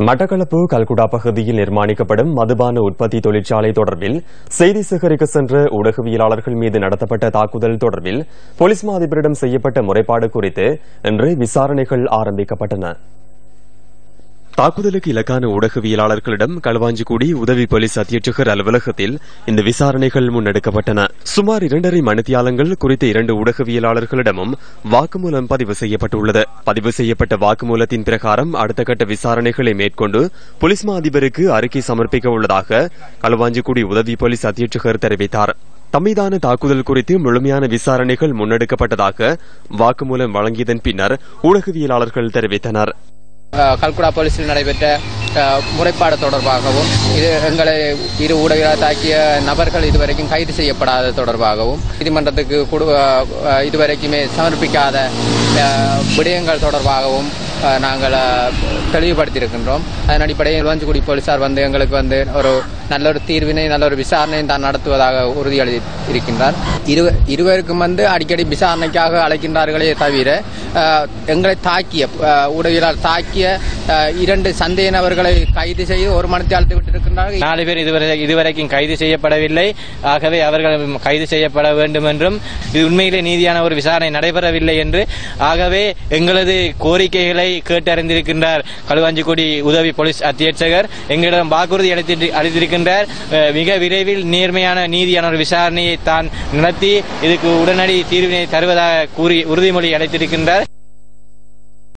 மட்டக்களப்பு கல்குடா பகுதியில் நிர்மாணிக்கப்படும் மதுபான உற்பத்தி தொழிற்சாலை தொடர்பில் செய்தி சேகரிக்க சென்ற ஊடகவியலாளர்கள் மீது நடத்தப்பட்ட தாக்குதல் தொடர்பில் போலீஸ் மாதிபரிடம் செய்யப்பட்ட முறைப்பாடு குறித்து இன்று விசாரணைகள் ஆரம்பிக்கப்பட்டன. தாக்குதலுக்கு இலக்கான ஊடகவியலாளர்களிடம் களுவாஞ்சிக்குடி உதவி போலீஸ் அத்தியட்சகர் அலுவலகத்தில் இந்த விசாரணைகள் முன்னெடுக்கப்பட்டன. சுமார் இரண்டரை மணித்தியாலங்கள் குறித்த இரண்டு ஊடகவியலாளர்களிடமும் வாக்குமூலம் பதிவு செய்யப்பட்டுள்ளது. பதிவு செய்யப்பட்ட வாக்குமூலத்தின் பிரகாரம் அடுத்த கட்ட விசாரணைகளை மேற்கொண்டு போலீஸ் மா அதிபருக்கு அறிக்கை சமர்ப்பிக்க உள்ளதாக களுவாஞ்சிக்குடி உதவி போலீஸ் அத்தியட்சகர் தெரிவித்தார். தம்மீதான தாக்குதல் குறித்து முழுமையான விசாரணைகள் முன்னெடுக்கப்பட்டதாக வாக்குமூலம் வழங்கியதன் பின்னர் ஊடகவியலாளர்கள் தெரிவித்தனர். கல்குடா போலீஸில் நடைபெற்ற முறைப்பாடு தொடர்பாகவும் இது எங்களை இரு ஊடகங்களால் தாக்கிய நபர்கள் இதுவரைக்கும் கைது செய்யப்படாத தொடர்பாகவும் நீதிமன்றத்துக்கு இதுவரைக்குமே சமர்ப்பிக்காத விடயங்கள் தொடர்பாகவும் நாங்கள் தெளிவுபடுத்தியிருக்கின்றோம். அதன் அடிப்படையில் வஞ்சிக்குடி போலீசார் வந்து எங்களுக்கு வந்து ஒரு நல்ல ஒரு தீர்வினை நல்ல ஒரு விசாரணையும் தான் நடத்துவதாக உறுதியளி இருக்கின்றார் இரு இருவருக்கும் வந்து அடிக்கடி விசாரணைக்காக அழைக்கின்றார்களே தவிர எங்களை தாக்கிய உடவியலால் தாக்கிய இரண்டு சந்தேக நபர்களை கைது செய்து ஒரு மனத்தை விட்டிருக்கின்றார்கள். நாலு பேர் இதுவரை இதுவரைக்கும் கைது செய்யப்படவில்லை. ஆகவே அவர்கள் கைது செய்யப்பட வேண்டும் என்றும் இது உண்மையிலே நீதியான ஒரு விசாரணை நடைபெறவில்லை என்று. ஆகவே எங்களது கோரிக்கைகளை கேட்டறிந்திருக்கின்றார் களுவாஞ்சிக்குடி உதவி போலீஸ் அத்தியட்சகர். எங்களிடம் வாக்குறுதி அளித்து அளித்திருக்கின்றார். மிக விரைவில் நேர்மையான நீதியான ஒரு விசாரணையை தான் நடத்தி இதுக்கு உடனடி தீர்வினை தருவதாக கூறி உறுதிமொழி அளித்திருக்கின்றார்.